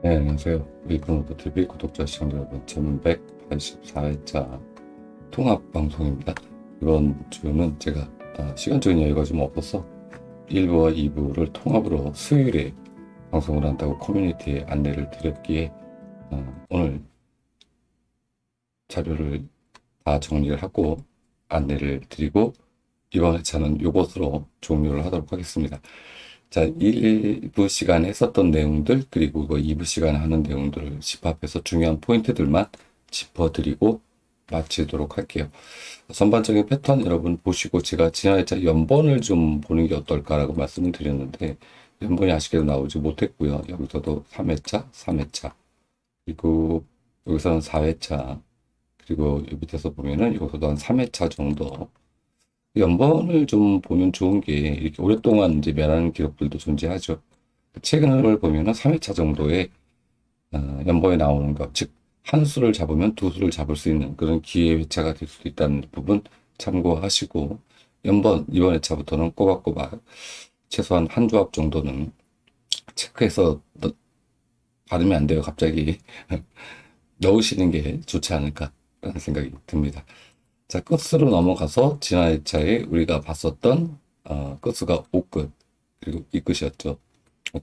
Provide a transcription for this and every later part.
네, 안녕하세요. 위크노트TV 구독자 시청자 여러분, 1184회차 통합 방송입니다. 이번 주는 제가 아, 시간적인 여유가 좀 없어서 1부와 2부를 통합으로 수요일에 방송을 한다고 커뮤니티에 안내를 드렸기에 어, 오늘 자료를 다 정리를 하고 안내를 드리고 이번 회차는 이것으로 종료를 하도록 하겠습니다. 자, 1부 시간에 썼던 내용들, 그리고 그 2부 시간에 하는 내용들을 집합해서 중요한 포인트들만 짚어드리고 마치도록 할게요. 전반적인 패턴 여러분 보시고 제가 지난 회차 연본을 좀 보는 게 어떨까라고 말씀을 드렸는데, 연본이 아쉽게도 나오지 못했고요. 여기서도 3회차, 3회차, 그리고 여기서는 4회차, 그리고 이 밑에서 보면은 여기서도 한 3회차 정도 연본을 좀 보면 좋은 게 이렇게 오랫동안 이제 멸하는 기록들도 존재하죠. 최근을 보면은 3회차 정도의 어, 연본에 나오는 것, 즉, 한 수를 잡으면 두 수를 잡을 수 있는 그런 기회 회차가 될 수도 있다는 부분 참고하시고, 연본, 이번 회차부터는 꼬박꼬박 최소한 한 조합 정도는 체크해서 넣, 받으면 안 돼요. 갑자기 넣으시는 게 좋지 않을까라는 생각이 듭니다. 자, 끝으로 넘어가서 지난 회차에 우리가 봤었던 어, 끝수가 5끝 그리고 이 끝이었죠.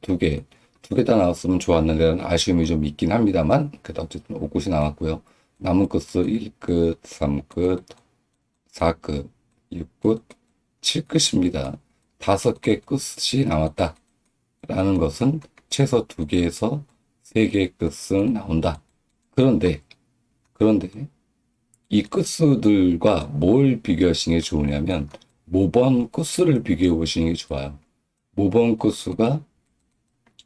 두 개, 두 개 다 나왔으면 좋았는데는 아쉬움이 좀 있긴 합니다만 그래도 어쨌든 5끝이 나왔고요. 남은 끝수 1끝, 3끝, 4끝, 6끝, 7끝입니다. 다섯 개 끝이 나왔다. 라는 것은 최소 두 개에서 세 개의 끝은 나온다. 그런데, 그런데 이 끝수들과 뭘 비교하시는 게 좋으냐면 모번 끝수를 비교해 보시는 게 좋아요. 모번 끝수가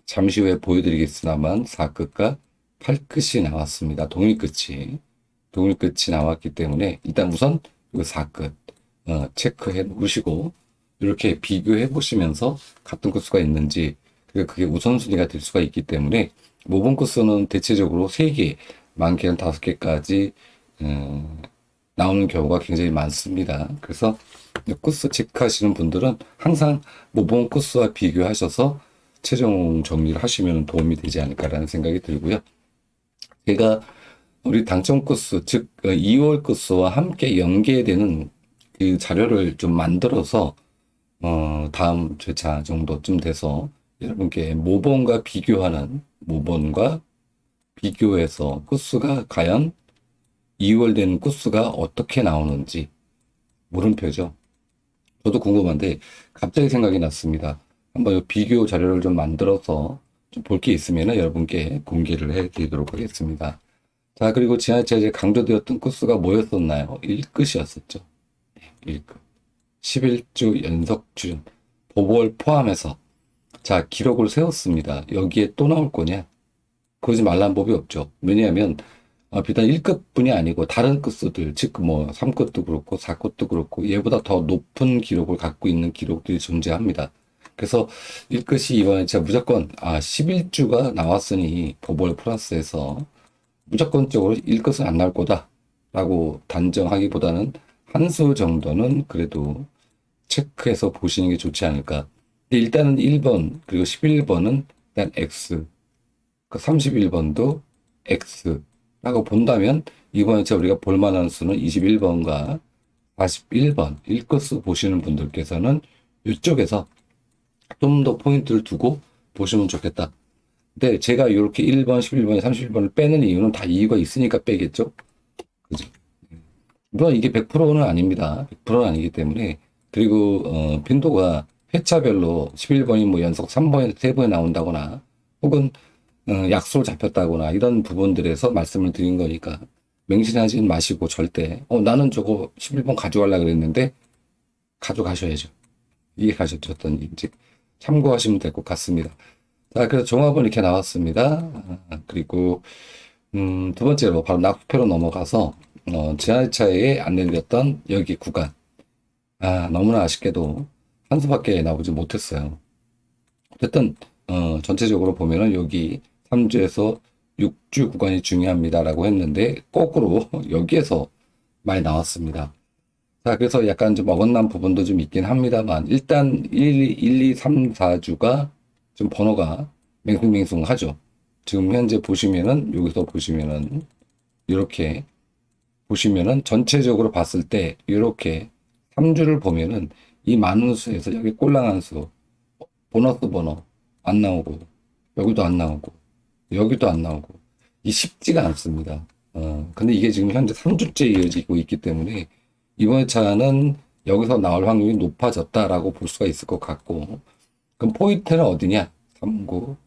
잠시 후에 보여드리겠으나만 4끝과 8끝이 나왔습니다. 동일 끝이. 동일 끝이 나왔기 때문에 일단 우선 이 4끝 어, 체크해 놓으시고 이렇게 비교해 보시면서 같은 끝수가 있는지 그게 우선순위가 될 수가 있기 때문에 모번 끝수는 대체적으로 3개, 많게는 5개까지 음, 나오는 경우가 굉장히 많습니다. 그래서 코스 체크하시는 분들은 항상 모범 코스와 비교하셔서 최종 정리를 하시면 도움이 되지 않을까라는 생각이 들고요. 제가 우리 당첨 코스, 즉 2월 코스와 함께 연계되는 그 자료를 좀 만들어서 어, 다음 회차 정도쯤 돼서 여러분께 모범과 비교하는 모범과 비교해서 코스가 과연 2월 된 코스가 어떻게 나오는지 물음표죠. 저도 궁금한데 갑자기 생각이 났습니다. 한번 비교 자료를 좀 만들어서 좀 볼 게 있으면 여러분께 공개를 해 드리도록 하겠습니다. 자, 그리고 지난주에 강조되었던 코스가 뭐였었나요? 1끝이었었죠. 1끝. 11주 연속 출연. 보벌 포함해서. 자, 기록을 세웠습니다. 여기에 또 나올 거냐? 그러지 말라는 법이 없죠. 왜냐하면 어, 비단 1급뿐이 아니고 다른 급수들, 즉 뭐 3급도 그렇고 4급도 그렇고 얘보다 더 높은 기록을 갖고 있는 기록들이 존재합니다. 그래서 1급이 이번에 제가 무조건 아 11주가 나왔으니 보벌 플러스에서 무조건적으로 1급은 안 나올 거다라고 단정하기보다는 한 수 정도는 그래도 체크해서 보시는 게 좋지 않을까. 일단은 1번 그리고 11번은 일단 X, 그 31번도 X, 라고 본다면 이번에 제 우리가 볼 만한 수는 21번과 41번 1끝수 보시는 분들께서는 이쪽에서 좀 더 포인트를 두고 보시면 좋겠다. 근데 제가 이렇게 1번, 11번, 31번을 빼는 이유는 다 이유가 있으니까 빼겠죠? 그죠? 물론 이게 100%는 아닙니다. 100%는 아니기 때문에 그리고 어, 빈도가 회차별로 11번이 뭐 연속 3번에 3번에 나온다거나 혹은 어, 약속 잡혔다거나 이런 부분들에서 말씀을 드린 거니까 맹신하지 마시고 절대 어 나는 저거 11번 가져가려 그랬는데 가져가셔야죠. 어떤 일인지 참고하시면 될 것 같습니다. 자, 그래서 종합은 이렇게 나왔습니다. 아, 그리고 음, 두 번째로 바로 낙표로 넘어가서 어, 지하차에 안내드렸던 여기 구간 아 너무나 아쉽게도 한 수밖에 나오지 못했어요. 어쨌든 어, 전체적으로 보면은 여기 3주에서 6주 구간이 중요합니다라고 했는데 거꾸로 여기에서 많이 나왔습니다. 자, 그래서 약간 좀 어긋난 부분도 좀 있긴 합니다만 일단 1, 1, 2, 3, 4주가 좀 번호가 맹숭맹숭하죠. 지금 현재 보시면은 여기서 보시면은 이렇게 보시면은 전체적으로 봤을 때 이렇게 3주를 보면은 이 많은 수에서 여기 꼴랑한 수 보너스 번호 안 나오고 여기도 안 나오고 여기도 안 나오고 이 쉽지가 않습니다. 어, 근데 이게 지금 현재 3주째 이어지고 있기 때문에 이번 차는 여기서 나올 확률이 높아졌다라고 볼 수가 있을 것 같고 그럼 포인트는 어디냐? 39,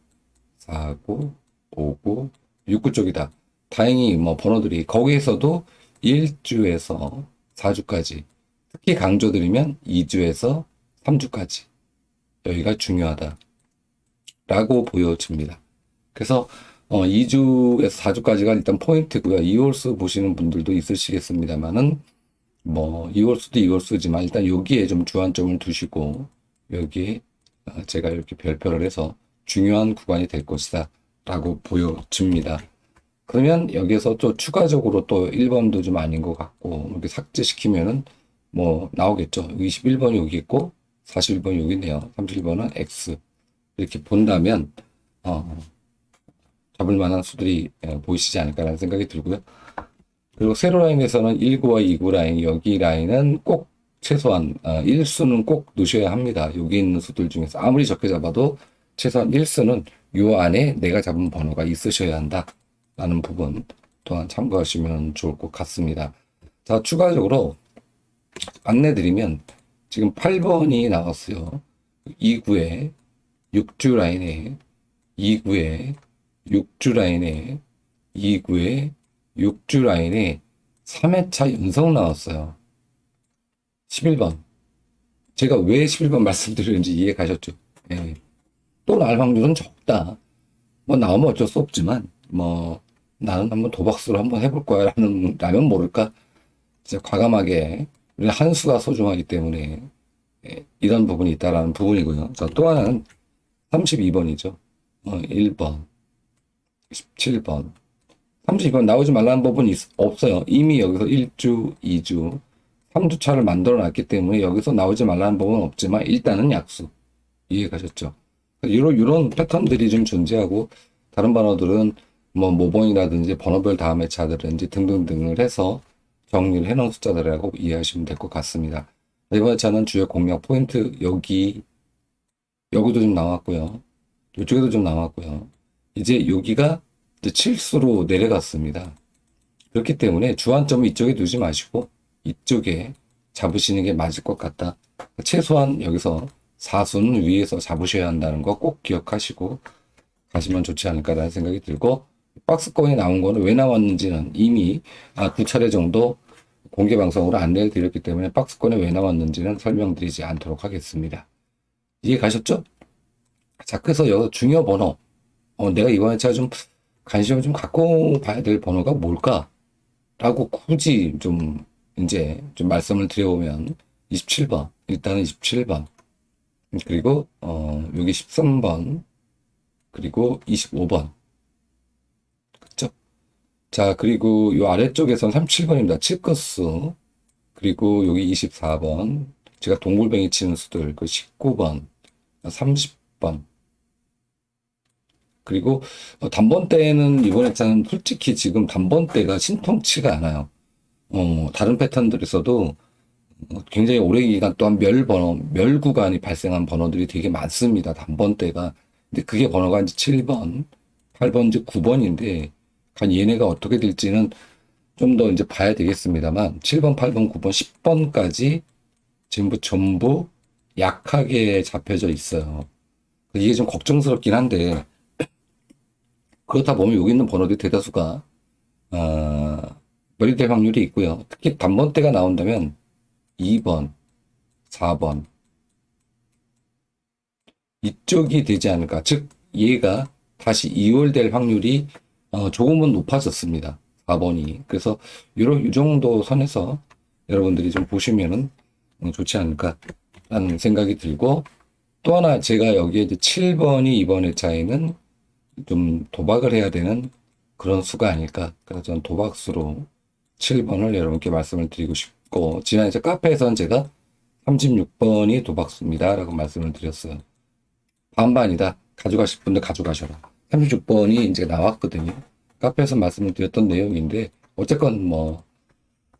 49, 59, 69 쪽이다. 다행히 뭐 번호들이 거기에서도 1주에서 4주까지 특히 강조드리면 2주에서 3주까지 여기가 중요하다. 라고 보여집니다. 그래서 어, 2주에서 4주까지가 일단 포인트고요. 2월수 보시는 분들도 있으시겠습니다만은 뭐 2월수도 2월수지만 일단 여기에 좀 주안점을 두시고 여기에 어, 제가 이렇게 별표를 해서 중요한 구간이 될 것이다 라고 보여집니다. 그러면 여기서 또 추가적으로 또 1번도 좀 아닌 것 같고 이렇게 삭제시키면은 뭐 나오겠죠. 여기 21번이 여기 있고 41번이 여기 있네요. 31번은 X 이렇게 본다면 어, 잡을 만한 수들이 예, 보이시지 않을까라는 생각이 들고요. 그리고 세로 라인에서는 1구와 2구 라인 여기 라인은 꼭 최소한 어, 1수는 꼭 넣으셔야 합니다. 여기 있는 수들 중에서 아무리 적게 잡아도 최소한 1수는 요 안에 내가 잡은 번호가 있으셔야 한다. 라는 부분 또한 참고하시면 좋을 것 같습니다. 자, 추가적으로 안내드리면 지금 8번이 나왔어요. 2구에 6주 라인에 2구에 6주 라인에 2구에 6주 라인에 3회차 연속 나왔어요. 11번. 제가 왜 11번 말씀드리는지 이해 가셨죠? 예. 또 날 확률은 적다. 뭐 나오면 어쩔 수 없지만 뭐 나는 한번 도박수를 한번 해볼 거야 라는 라면 모를까 진짜 과감하게 한 수가 소중하기 때문에 예, 이런 부분이 있다라는 부분이고요. 자, 또 하나는 32번이죠. 어, 1번, 17번. 32번 나오지 말라는 법은 있- 없어요. 이미 여기서 1주, 2주, 3주 차를 만들어 놨기 때문에 여기서 나오지 말라는 법은 없지만 일단은 약수. 이해 가셨죠? 이런, 이런 패턴들이 좀 존재하고 다른 번호들은 뭐 모번이라든지 번호별 다음에 차들인지 등등등을 해서 정리를 해놓은 숫자들이라고 이해하시면 될 것 같습니다. 이번 차는 주요 공략 포인트 여기 여기도 좀 나왔고요. 이쪽에도 좀 나왔고요. 이제 여기가 이제 7수로 내려갔습니다. 그렇기 때문에 주안점을 이쪽에 두지 마시고 이쪽에 잡으시는 게 맞을 것 같다. 최소한 여기서 4수는 위에서 잡으셔야 한다는 거 꼭 기억하시고 가시면 좋지 않을까라는 생각이 들고 박스권에 나온 거는 왜 나왔는지는 이미 아, 두 차례 정도 공개 방송으로 안내를 드렸기 때문에 박스권에 왜 나왔는지는 설명드리지 않도록 하겠습니다. 이해 가셨죠? 자, 그래서 여기 중요 번호. 어, 내가 이번에 제가 좀 관심을 좀 갖고 봐야 될 번호가 뭘까? 라고 굳이 좀 이제 좀 말씀을 드려보면 27번. 일단은 27번. 그리고 어, 여기 13번. 그리고 25번. 그쵸? 자, 그리고 요 아래쪽에선 37번입니다. 칠크스. 그리고 여기 24번. 제가 동글뱅이 치는 수들. 그 19번. 30번. 그리고 어, 단번대는 이번에 차는 솔직히 지금 단번대가 신통치가 않아요. 어, 다른 패턴들에서도 어, 굉장히 오래 기간 동안 멸 번호, 멸 구간이 발생한 번호들이 되게 많습니다. 단번대가. 근데 그게 번호가 이제 7번, 8번, 이제 9번인데, 간 얘네가 어떻게 될지는 좀 더 이제 봐야 되겠습니다만, 7번, 8번, 9번, 10번까지 전부, 전부 약하게 잡혀져 있어요. 이게 좀 걱정스럽긴 한데, 그렇다 보면 여기 있는 번호들이 대다수가, 어, 멸될 확률이 있고요. 특히 단번대가 나온다면 2번, 4번, 이쪽이 되지 않을까. 즉, 얘가 다시 2월 될 확률이 어, 조금은 높아졌습니다. 4번이. 그래서 요런, 이 정도 선에서 여러분들이 좀 보시면은 음, 좋지 않을까 라는 생각이 들고 또 하나 제가 여기에 이제 7번이 이번에 차이는 좀 도박을 해야 되는 그런 수가 아닐까. 그래서 저는 도박수로 7번을 여러분께 말씀을 드리고 싶고 지난 이제 카페에서는 제가 36번이 도박수입니다. 라고 말씀을 드렸어요. 반반이다. 가져가실 분들 가져가셔라. 36번이 이제 나왔거든요. 카페에서 말씀을 드렸던 내용인데, 어쨌건 뭐,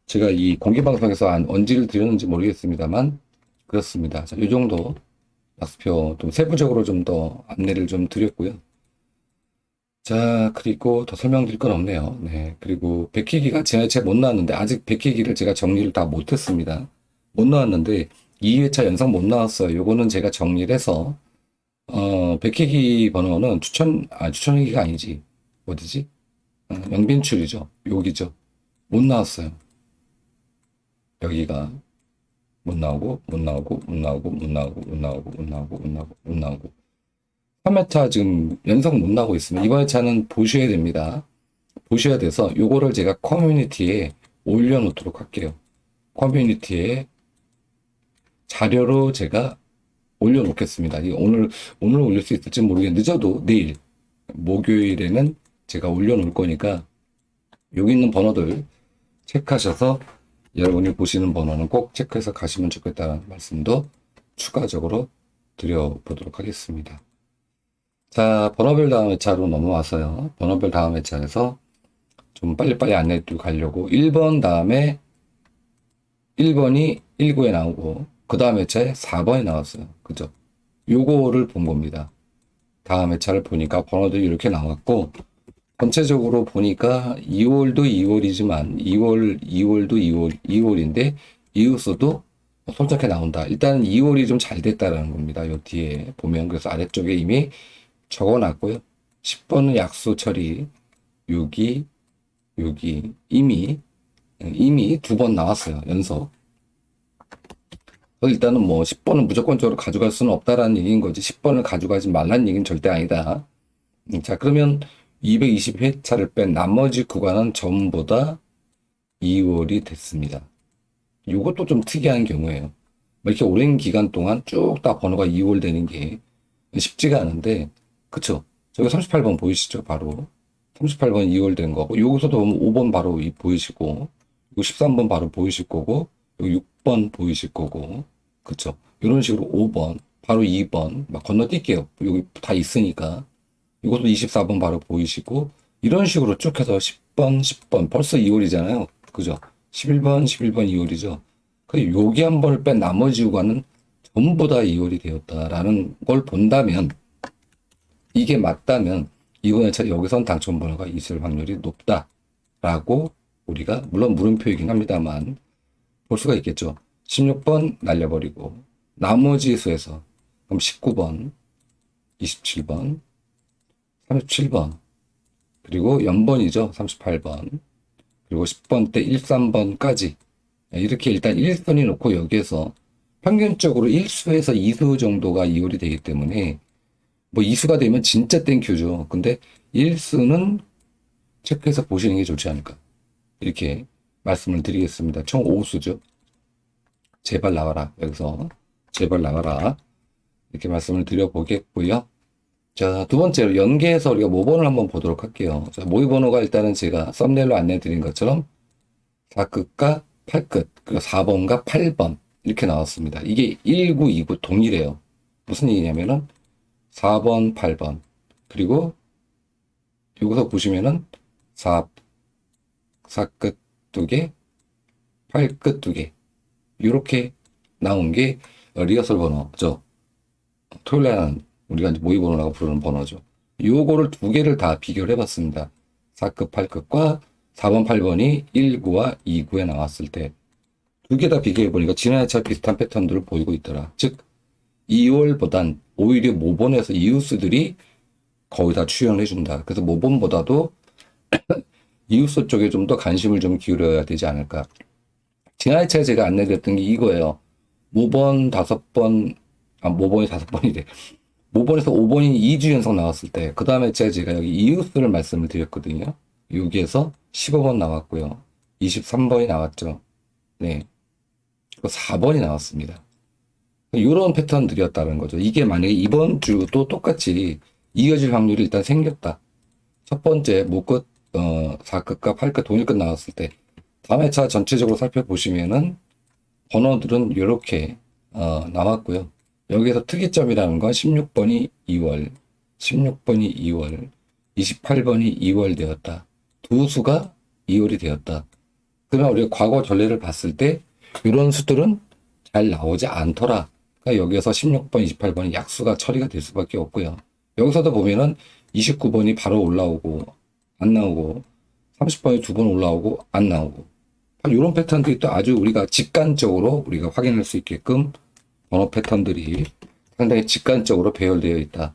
제가 이 공개방송에서 안, 언지를 드렸는지 모르겠습니다만, 그렇습니다. 자, 이 정도 낙수표 좀 세부적으로 좀 더 안내를 좀 드렸고요. 자, 그리고 더 설명드릴 건 없네요. 네. 그리고 백희기가 지난주에 못 나왔는데, 아직 백희기를 제가 정리를 다 못했습니다. 못 나왔는데, 2회차 연상 못 나왔어요. 요거는 제가 정리를 해서, 어, 백희기 번호는 추천, 아, 추천기가 아니지. 어디지? 어, 영빈출이죠. 여기죠. 못 나왔어요. 여기가 못 나오고, 못 나오고, 못 나오고, 못 나오고, 못 나오고, 못 나오고, 못 나오고, 못 나오고. 3회차 지금 연속 못 나오고 있으면 이번 회차는 보셔야 됩니다. 보셔야 돼서 요거를 제가 커뮤니티에 올려놓도록 할게요. 커뮤니티에 자료로 제가 올려놓겠습니다. 이 오늘 오늘 올릴 수 있을지 모르겠는데 늦어도 내일 목요일에는 제가 올려놓을 거니까 여기 있는 번호들 체크하셔서 여러분이 보시는 번호는 꼭 체크해서 가시면 좋겠다는 말씀도 추가적으로 드려보도록 하겠습니다. 자, 번호별 다음 회차로 넘어와서요. 번호별 다음 회차에서 좀 빨리빨리 안내 도 가려고 1번 다음에 1번이 19에 나오고 그 다음 회차에 4번이 나왔어요. 그죠? 요거를 본 겁니다. 다음 회차를 보니까 번호들이 이렇게 나왔고 전체적으로 보니까 2월도 2월이지만 2월 2월도 2월 2월인데 이웃수도 손잡게 나온다. 일단 2월이 좀 잘 됐다라는 겁니다. 요 뒤에 보면 그래서 아래쪽에 이미 적어놨고요. 10번은 약수 처리 여기 여기 이미 이미 두 번 나왔어요. 연속. 일단은 뭐 10번은 무조건적으로 가져갈 수는 없다라는 얘기인 거지. 10번을 가져가지 말라는 얘기는 절대 아니다. 음, 자, 그러면 220회차를 뺀 나머지 구간은 전부 다 2월이 됐습니다. 이것도 좀 특이한 경우예요. 뭐 이렇게 오랜 기간 동안 쭉 다 번호가 2월 되는 게 쉽지가 않은데, 그쵸? 저기 38번 보이시죠? 바로. 38번 2월 된 거고, 여기서도 보면 5번 바로 이- 보이시고, 이거 13번 바로 보이실 거고, 여기 6번 보이실 거고, 그쵸? 이런 식으로 5번, 바로 2번, 막 건너뛸게요. 여기 다 있으니까. 이것도 24번 바로 보이시고, 이런 식으로 쭉 해서 10번, 10번, 벌써 2월이잖아요. 그죠? 11번, 11번 2월이죠. 그 여기 한 번을 뺀 나머지 구간은 전부 다 2월이 되었다라는 걸 본다면, 이게 맞다면, 이번 회차 여기선 당첨 번호가 있을 확률이 높다라고 우리가, 물론 물음표이긴 합니다만, 볼 수가 있겠죠. 16번 날려버리고, 나머지 수에서, 그럼 19번, 27번, 37번, 그리고 연번이죠. 38번, 그리고 10번 때 1, 3번까지. 이렇게 일단 1순위 놓고 여기에서 평균적으로 1수에서 2수 정도가 이월이 되기 때문에 뭐 2수가 되면 진짜 땡큐죠. 근데 1수는 체크해서 보시는 게 좋지 않을까. 이렇게 말씀을 드리겠습니다. 총 5수죠. 제발 나와라. 여기서 제발 나와라. 이렇게 말씀을 드려보겠고요. 자, 두 번째로 연계해서 우리가 모번을 한번 보도록 할게요. 자, 모의 번호가 일단은 제가 썸네일로 안내 드린 것처럼 4끝과 8끝, 그리고 4번과 8번 이렇게 나왔습니다. 이게 19, 29 동일해요. 무슨 얘기냐면은 4번, 8번 그리고 여기서 보시면은 4, 4끝 두 개, 8끝 두 개. 이렇게 나온 게 리허설 번호죠. 토요일 날은 우리가 이제 모의 번호라고 부르는 번호죠. 요거를 두 개를 다 비교를 해봤습니다. 4급, 8급과 4번, 8번이 1구와 2구에 나왔을 때 두 개 다 비교해보니까 지난 해차 비슷한 패턴들을 보이고 있더라. 즉 2월보단 오히려 모본에서 이웃수들이 거의 다 출연해 준다. 그래서 모본보다도 이웃수 쪽에 좀 더 관심을 좀 기울여야 되지 않을까. 지난 해차에 제가 안내드렸던 게 이거예요. 모번 다섯 번, 아, 모번이 다섯 번이래. 모번에서 5번이 2주 연속 나왔을 때, 그 다음에 제가 여기 이웃수를 말씀을 드렸거든요. 여기에서 15번 나왔고요. 23번이 나왔죠. 네. 그리고 4번이 나왔습니다. 이런 패턴들이었다는 거죠. 이게 만약에 이번 주도 똑같이 이어질 확률이 일단 생겼다. 첫 번째, 목끝, 어, 4끝과 8끝, 동일끝 나왔을 때, 다음 회차 전체적으로 살펴보시면은, 번호들은 이렇게, 어, 나왔고요. 여기에서 특이점이라는 건 16번이 2월, 16번이 2월, 28번이 2월 되었다. 두 수가 2월이 되었다. 그러면 우리가 과거 전례를 봤을 때 이런 수들은 잘 나오지 않더라. 그러니까 여기에서 16번, 28번이 약수가 처리가 될 수밖에 없고요. 여기서도 보면은 29번이 바로 올라오고 안 나오고 30번이 두 번 올라오고 안 나오고 이런 패턴들이 또 아주 우리가 직관적으로 우리가 확인할 수 있게끔 번호 패턴들이 상당히 직관적으로 배열되어 있다.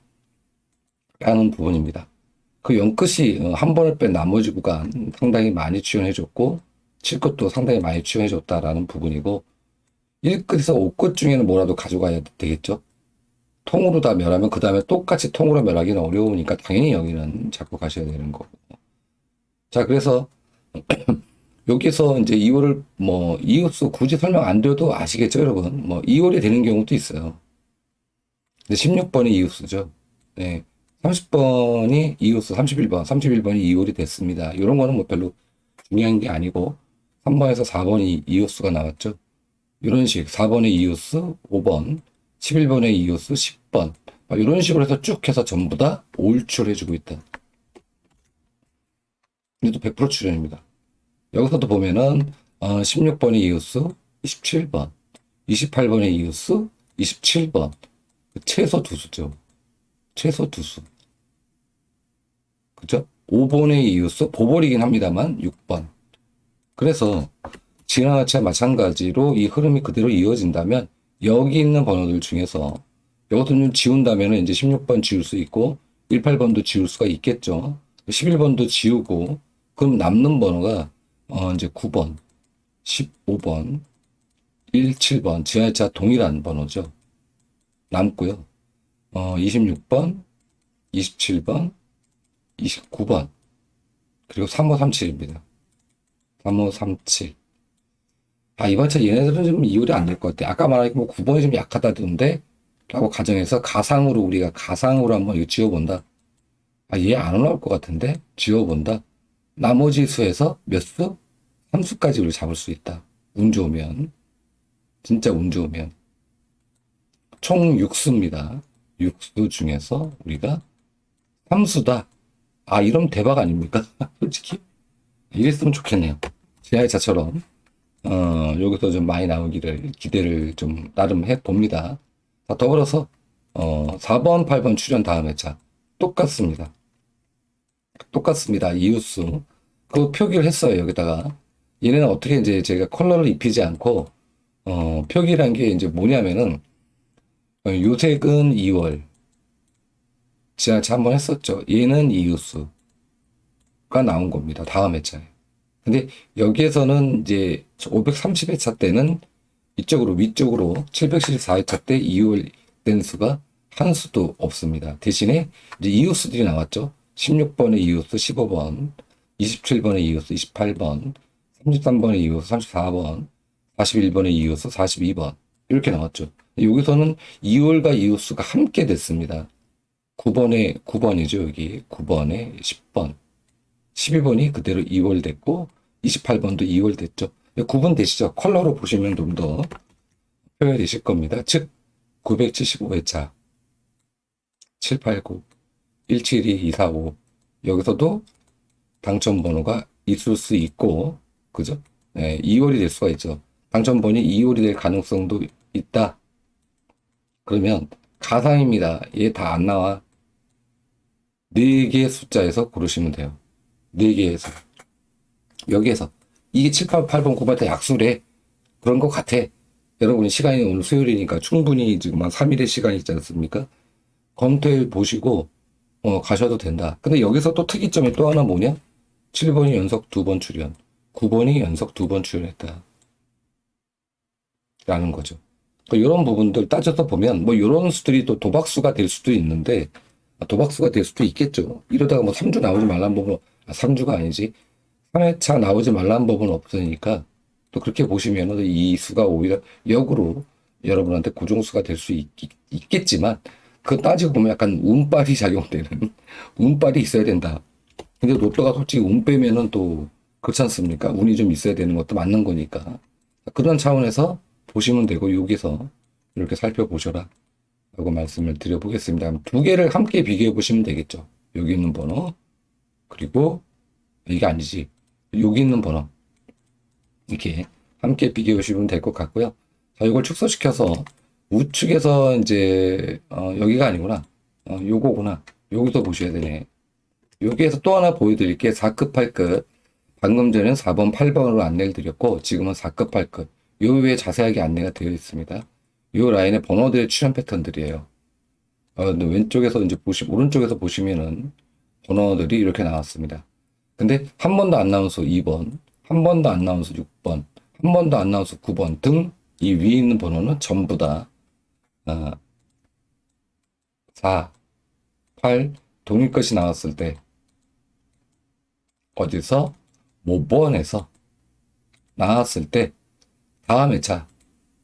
라는 부분입니다. 그 연끝이 어, 한 번을 뺀 나머지 구간 상당히 많이 지원해줬고 7끝도 상당히 많이 지원해줬다라는 부분이고 1끝에서 5끝 중에는 뭐라도 가져가야 되겠죠. 통으로 다 멸하면 그 다음에 똑같이 통으로 멸하기는 어려우니까 당연히 여기는 잡고 가셔야 되는 거고. 자, 그래서 여기서 이제 2월을 뭐 이웃수 굳이 설명 안 드려도 아시겠죠, 여러분? 뭐 2월이 되는 경우도 있어요. 근데 16번이 이웃수죠. 네. 30번이 이웃수, 31번, 31번이 이월이 됐습니다. 이런 거는 뭐 별로 중요한 게 아니고 3번에서 4번이 이웃수가 나왔죠. 이런 식 4번의 이웃수, 5번, 11번의 이웃수, 10번 이런 식으로 해서 쭉 해서 전부 다 올출 해주고 있다. 근데 또100% 출연입니다. 여기서도 보면은 어, 16번의 이웃수, 27번, 28번의 이웃수, 27번 최소 두 수죠. 최소 두 수. 그죠? 5번의 이웃수, 보벌이긴 합니다만 6번. 그래서 지난화차 마찬가지로 이 흐름이 그대로 이어진다면 여기 있는 번호들 중에서 이것도 좀 지운다면 이제 16번 지울 수 있고 18번도 지울 수가 있겠죠. 11번도 지우고 그럼 남는 번호가 어 이제 9번, 15번, 17번 지하차 동일한 번호죠. 남고요. 어 26번, 27번, 29번 그리고 3537입니다. 3537 아, 이번 차 얘네들은 좀 이율이 안 될 것 같아. 아까 말한 뭐 9번이 좀 약하다던데? 라고 가정해서 가상으로 우리가 가상으로 한번 이거 지워본다. 아, 얘 안 올라올 것 같은데? 지워본다. 나머지 수에서 몇 수? 3수까지 우리 잡을 수 있다. 운 좋으면. 진짜 운 좋으면. 총 6수입니다. 6수 중에서 우리가 3수다. 아, 이러면 대박 아닙니까? 솔직히. 이랬으면 좋겠네요. 지하차처럼. 어, 여기서 좀 많이 나오기를 기대를 좀 나름 해 봅니다. 자, 더불어서, 어, 4번, 8번 출연 다음 회차. 똑같습니다. 똑같습니다. 이웃수. 그 표기를 했어요, 여기다가. 얘네는 어떻게 이제 제가 컬러를 입히지 않고, 어, 표기란 게 이제 뭐냐면은, 어, 요색은 2월. 지하철 한번 했었죠. 얘는 이웃수가 나온 겁니다. 다음 회차에. 근데 여기에서는 이제 530회차 때는 이쪽으로 위쪽으로 714회차 때 2월 된 수가 한 수도 없습니다. 대신에 이제 이웃수들이 나왔죠. 16번의 이웃수 15번, 27번의 이웃수 28번, 33번의 이웃수 34번, 41번의 이웃수 42번 이렇게 나왔죠. 여기서는 2월과 이웃수가 함께 됐습니다. 9번에 9번이죠. 여기 9번에 10번. 12번이 그대로 2월 됐고 28번도 2월 됐죠. 구분 되시죠? 컬러로 보시면 좀 더 표현이 되실 겁니다. 즉 975회차 789 172 245 여기서도 당첨 번호가 있을 수 있고 그죠? 네, 2월이 될 수가 있죠. 당첨 번이 2월이 될 가능성도 있다. 그러면 가상입니다. 얘 다 안 나와. 4개의 숫자에서 고르시면 돼요. 4개에서. 여기에서. 이게 7, 8, 8번, 9번 다 약수래. 그런 것 같아. 여러분이 시간이 오늘 수요일이니까 충분히 지금 한 3일의 시간이 있지 않습니까? 검토해 보시고, 어, 가셔도 된다. 근데 여기서 또 특이점이 또 하나 뭐냐? 7번이 연속 두 번 출연. 9번이 연속 두 번 출연했다. 라는 거죠. 이런 그러니까 부분들 따져서 보면, 뭐, 이런 수들이 또 도박수가 될 수도 있는데, 아, 도박수가 될 수도 있겠죠. 이러다가 뭐 3주 나오지 말란 법은, 아, 3주가 아니지. 3회차 나오지 말란 법은 없으니까 또 그렇게 보시면 이 수가 오히려 역으로 여러분한테 고정수가 될 수 있겠지만 그 따지고 보면 약간 운빨이 작용되는 운빨이 있어야 된다. 근데 로또가 솔직히 운 빼면은 또 그렇지 않습니까? 운이 좀 있어야 되는 것도 맞는 거니까. 그런 차원에서 보시면 되고 여기서 이렇게 살펴보셔라 라고 말씀을 드려보겠습니다. 두 개를 함께 비교해 보시면 되겠죠. 여기 있는 번호 그리고 이게 아니지. 여기 있는 번호. 이렇게 함께 비교해 보시면 될 것 같고요. 자, 이걸 축소시켜서 우측에서 이제 어, 여기가 아니구나. 어, 요거구나. 여기서 보셔야 되네. 여기에서 또 하나 보여드릴 게 4급, 8급. 방금 전에는 4번, 8번으로 안내를 드렸고 지금은 4급, 8급. 요 위에 자세하게 안내가 되어 있습니다. 요 라인의 번호들의 출현 패턴들이에요. 어, 왼쪽에서 이제 보시, 오른쪽에서 보시면은 번호들이 이렇게 나왔습니다. 근데 한 번도 안 나온 수 2번, 한 번도 안 나온 수 6번, 한 번도 안 나온 수 9번 등 이 위에 있는 번호는 전부 다 어, 4, 8 동일 것이 나왔을 때 어디서 모번에서 나왔을 때 다음 회차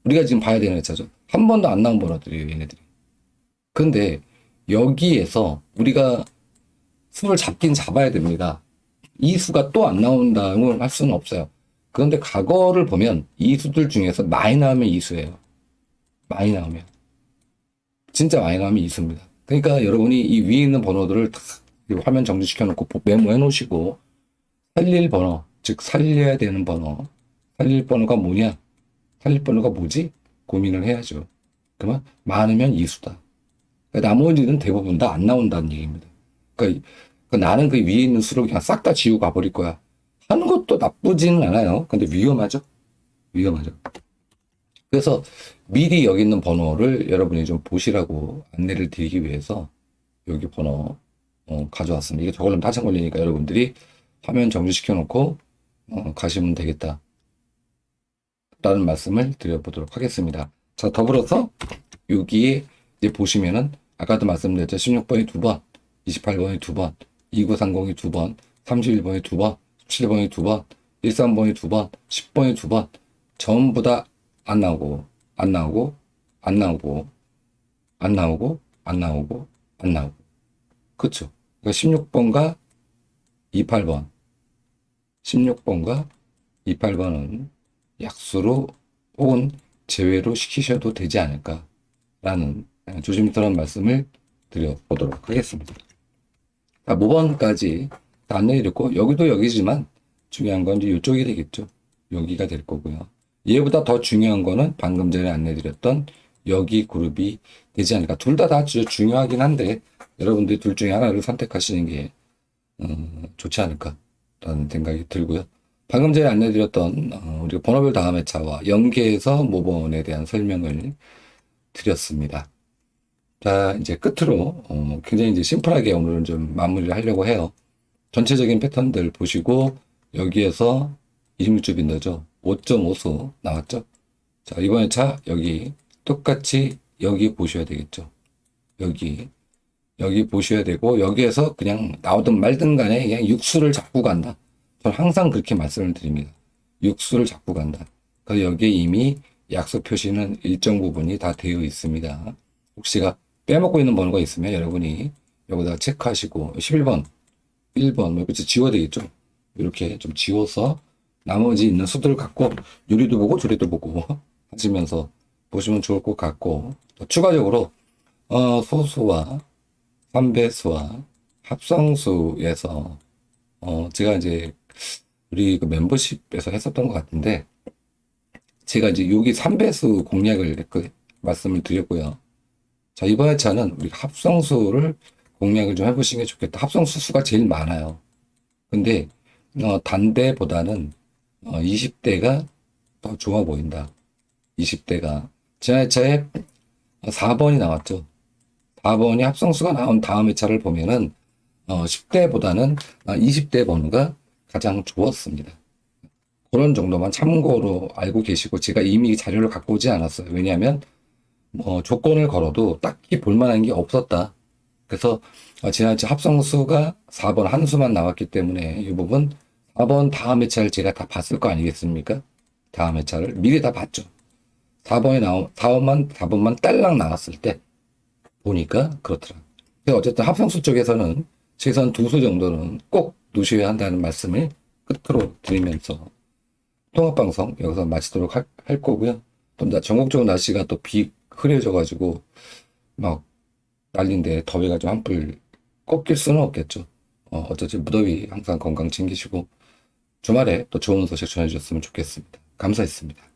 우리가 지금 봐야 되는 회차죠. 한 번도 안 나온 번호들이에요, 얘네들이. 근데 여기에서 우리가 수를 잡긴 잡아야 됩니다. 이 수가 또 안 나온다고 할 수는 없어요. 그런데 과거를 보면 이 수들 중에서 많이 나오면 이 수예요. 많이 나오면. 진짜 많이 나오면 이 수입니다. 그러니까 여러분이 이 위에 있는 번호들을 다 화면 정지시켜 놓고 메모해 놓으시고 살릴 번호, 즉 살려야 되는 번호, 살릴 번호가 뭐냐? 살릴 번호가 뭐지? 고민을 해야죠. 그러면 많으면 이수다. 그러니까 나머지는 대부분 다 안 나온다는 얘기입니다. 그러니까 그 나는 그 위에 있는 수를 그냥 싹 다 지우고 가버릴 거야. 하는 것도 나쁘지는 않아요. 근데 위험하죠? 위험하죠. 그래서 미리 여기 있는 번호를 여러분이 좀 보시라고 안내를 드리기 위해서 여기 번호 어, 가져왔습니다. 이게 저걸로 타창 걸리니까 여러분들이 화면 정지시켜 놓고 어, 가시면 되겠다. 라는 말씀을 드려보도록 하겠습니다. 자, 더불어서 여기에 이제 보시면은 아까도 말씀드렸죠. 16번이 두 번, 28번이 두 번, 2930이 두 번, 31번이 두 번, 17번이 두 번, 13번이 두 번, 10번이 두 번, 전부 다 안 나오고, 안 나오고, 안 나오고, 안 나오고, 안 나오고, 안 나오고. 그쵸? 그러니까 16번과 28번, 16번과 28번은 약수로 혹은 제외로 시키셔도 되지 않을까라는 조심스러운 말씀을 드려보도록 하겠습니다. 자, 모번까지 다 안내드렸고, 여기도 여기지만 중요한 건 이제 이쪽이 되겠죠. 여기가 될 거고요. 얘보다 더 중요한 거는 방금 전에 안내드렸던 여기 그룹이 되지 않을까. 둘 다 다 중요하긴 한데, 여러분들이 둘 중에 하나를 선택하시는 게, 음, 좋지 않을까라는 생각이 들고요. 방금 전에 안내드렸던, 어, 우리가 번호별 다음 회차와 연계해서 모번에 대한 설명을 드렸습니다. 자, 이제 끝으로, 어, 굉장히 이제 심플하게 오늘은 좀 마무리를 하려고 해요. 전체적인 패턴들 보시고, 여기에서 26주 빈도죠. 5.5수 나왔죠. 자, 이번에 차, 여기, 똑같이 여기 보셔야 되겠죠. 여기, 여기 보셔야 되고, 여기에서 그냥 나오든 말든 간에 그냥 육수를 잡고 간다. 저는 항상 그렇게 말씀을 드립니다. 육수를 잡고 간다. 그래서 여기에 이미 약속 표시는 일정 부분이 다 되어 있습니다. 혹시가 빼먹고 있는 번호가 있으면 여러분이 여기다 체크하시고 11번, 1번 뭐 이렇게 지워야 되겠죠. 이렇게 좀 지워서 나머지 있는 수들을 갖고 요리도 보고 조리도 보고 하시면서 보시면 좋을 것 같고 또 추가적으로 어, 소수와 삼배수와 합성수에서 어, 제가 이제 우리 그 멤버십에서 했었던 것 같은데 제가 이제 여기 3배수 공략을 그 말씀을 드렸고요. 자, 이번 회차는 우리 합성수를 공략을 좀 해보시는 게 좋겠다. 합성수 수가 제일 많아요. 근데 어, 단대보다는 어, 20대가 더 좋아 보인다. 20대가 지난 회차에 4번이 나왔죠. 4번이 합성수가 나온 다음 회차를 보면은 어, 10대보다는 20대 번호가 가장 좋았습니다. 그런 정도만 참고로 알고 계시고 제가 이미 자료를 갖고 오지 않았어요. 왜냐하면 뭐 조건을 걸어도 딱히 볼만한 게 없었다. 그래서 어, 지난주 합성수가 4번 한 수만 나왔기 때문에 이 부분 4번 다음 회차를 제가 다 봤을 거 아니겠습니까? 다음 회차를 미리 다 봤죠. 4번에 나온 4번만 4번만 딸랑 나왔을 때 보니까 그렇더라. 그래서 어쨌든 합성수 쪽에서는 최소한 두 수 정도는 꼭 놓으셔야 한다는 말씀을 끝으로 드리면서 통합 방송 여기서 마치도록 할, 할 거고요. 또 전국적으로 날씨가 또 비 흐려져가지고 막 난린데 더위가 좀 한풀 꺾일 수는 없겠죠. 어, 어쩌지 무더위 항상 건강 챙기시고 주말에 또 좋은 소식 전해주셨으면 좋겠습니다. 감사했습니다.